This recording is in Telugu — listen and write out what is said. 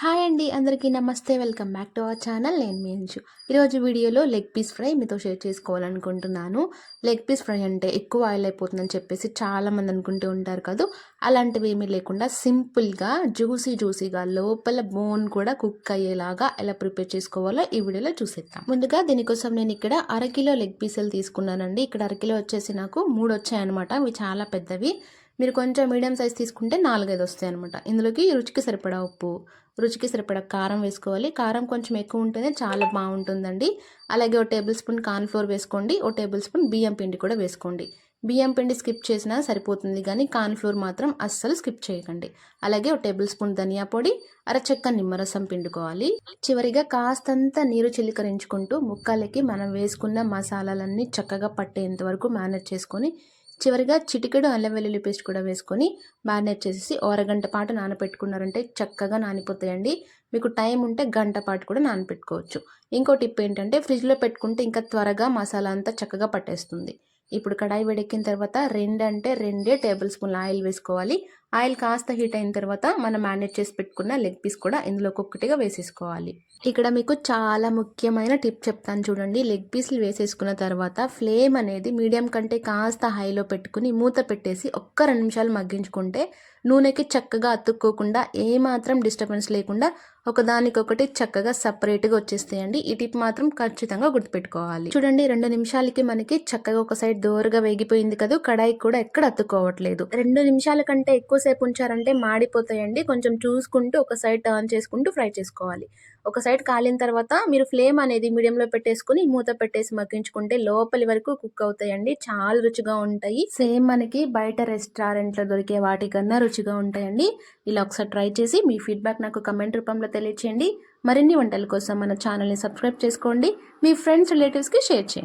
హాయ్ అండి అందరికీ నమస్తే. Welcome back to our channel. నేను మీ అంచు ఈరోజు వీడియోలో లెగ్ పీస్ ఫ్రై మీతో షేర్ చేసుకోవాలనుకుంటున్నాను. లెగ్ పీస్ ఫ్రై అంటే ఎక్కువ ఆయిల్ అయిపోతుందని చెప్పేసి చాలామంది అనుకుంటూ ఉంటారు కదా. అలాంటివి ఏమీ లేకుండా సింపుల్గా జ్యూసీ జ్యూసీగా లోపల బోన్ కూడా కుక్ అయ్యేలాగా ఎలా ప్రిపేర్ చేసుకోవాలో ఈ వీడియోలో చూసేద్దాం. ముందుగా దీనికోసం నేను ఇక్కడ అరకిలో లెగ్ పీసులు తీసుకున్నానండి. ఇక్కడ అరకిలో వచ్చేసి నాకు మూడు వచ్చాయన్నమాట అవి చాలా పెద్దవి. మీరు కొంచెం మీడియం సైజ్ తీసుకుంటే నాలుగైదు వస్తాయి అనమాట ఇందులోకి రుచికి సరిపడా ఉప్పు రుచికి సరిపడా కారం వేసుకోవాలి. కారం కొంచెం ఎక్కువ ఉంటేనే చాలా బాగుంటుందండి. అలాగే ఓ టేబుల్ స్పూన్ కార్న్ఫ్లోర్ వేసుకోండి. ఓ టేబుల్ స్పూన్ బియ్యం పిండి కూడా వేసుకోండి. బియ్యం పిండి స్కిప్ చేసినా సరిపోతుంది కానీ కార్న్ఫ్లోర్ మాత్రం అస్సలు స్కిప్ చేయకండి. అలాగే ఒక టేబుల్ స్పూన్ ధనియా పొడి అరచెక్క నిమ్మరసం పిండుకోవాలి. చివరిగా కాస్తంత నీరు చిలికరించుకుంటూ ముక్కలకి మనం వేసుకున్న మసాలాలన్నీ చక్కగా పట్టేంత వరకు మేనేజ్ చేసుకొని చివరిగా చిటికెడు అల్లం వెల్లుల్లి పేస్ట్ కూడా వేసుకొని మ్యారినేట్ చేసేసి అరగంట పాటు నానపెట్టుకున్నారంటే చక్కగా నానిపోతాయండి. మీకు టైం ఉంటే గంట పాటు కూడా నానపెట్టుకోవచ్చు. ఇంకో టిప్ ఏంటంటే ఫ్రిడ్జ్లో పెట్టుకుంటే ఇంకా త్వరగా మసాలా అంతా చక్కగా పట్టేస్తుంది. ఇప్పుడు కడాయి వేడెక్కిన తర్వాత రెండంటే రెండే టేబుల్ స్పూన్ల ఆయిల్ వేసుకోవాలి. ఆయిల్ కాస్త హీట్ అయిన తర్వాత మనం మ్యారినేట్ చేసి పెట్టుకున్న లెగ్ పీస్ కూడా ఇందులో ఒక్కొక్కటిగా వేసేసుకోవాలి. ఇక్కడ మీకు చాలా ముఖ్యమైన టిప్ చెప్తాను చూడండి. లెగ్ పీస్లు వేసేసుకున్న తర్వాత ఫ్లేమ్ అనేది మీడియం కంటే కాస్త హైలో పెట్టుకుని మూత పెట్టేసి ఒక్క రెండు నిమిషాలు మగ్గించుకుంటే నూనెకి చక్కగా అతుక్కోకుండా ఏమాత్రం డిస్టర్బెన్స్ లేకుండా ఒకదానికొకటి చక్కగా సపరేట్గా వచ్చేస్తాయండి. ఈ టిప్ మాత్రం ఖచ్చితంగా గుర్తుపెట్టుకోవాలి. చూడండి రెండు నిమిషాలకి మనకి చక్కగా ఒక సైడ్ దోరగా వేగిపోయింది కదా కడాయి కూడా ఎక్కడ అతుక్కోవట్లేదు. రెండు నిమిషాల కంటే ఎక్కువసేపు ఉంచారంటే మాడిపోతాయండి. కొంచెం చూసుకుంటూ ఒక సైడ్ టర్న్ చేసుకుంటూ ఫ్రై చేసుకోవాలి. ఒక సైడ్ కాలిన తర్వాత మీరు ఫ్లేమ్ అనేది మీడియంలో పెట్టేసుకుని మూత పెట్టేసి మగ్గించుకుంటే లోపలి వరకు కుక్ అవుతాయండి. చాలా రుచిగా ఉంటాయి. సేమ్ మనకి బయట రెస్టారెంట్లో దొరికే వాటికన్నా రుచిగా ఉంటాయండి. ఇలా ఒకసారి ట్రై చేసి మీ ఫీడ్బ్యాక్ నాకు కమెంట్ రూపంలో తెలియచేయండి. మరిన్ని వంటల కోసం మన ఛానల్ని సబ్స్క్రైబ్ చేసుకోండి. మీ ఫ్రెండ్స్ రిలేటివ్స్కి షేర్ చేయండి.